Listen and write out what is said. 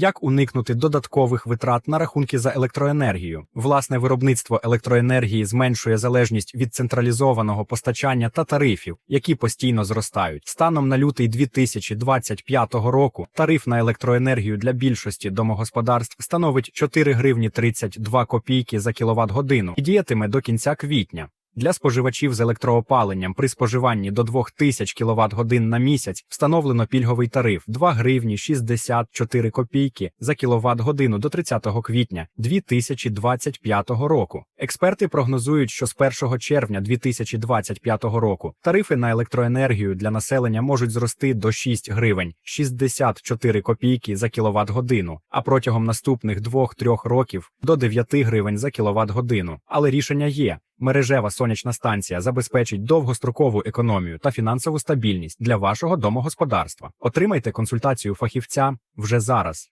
Як уникнути додаткових витрат на рахунки за електроенергію? Власне виробництво електроенергії зменшує залежність від централізованого постачання та тарифів, які постійно зростають. Станом на лютий 2025 року тариф на електроенергію для більшості домогосподарств становить 4 гривні 32 копійки за кіловат годину і діятиме до кінця квітня. Для споживачів з електроопаленням при споживанні до 2000 кВт годин на місяць встановлено пільговий тариф 2 гривні 64 копійки за кіловат годину до 30 квітня 2025 року. Експерти прогнозують, що з 1 червня 2025 року тарифи на електроенергію для населення можуть зрости до 6 гривень 64 копійки за кіловат годину, а протягом наступних 2-3 років до 9 гривень за кіловат годину. Але рішення є. Мережева сонячна станція забезпечить довгострокову економію та фінансову стабільність для вашого домогосподарства. Отримайте консультацію фахівця вже зараз.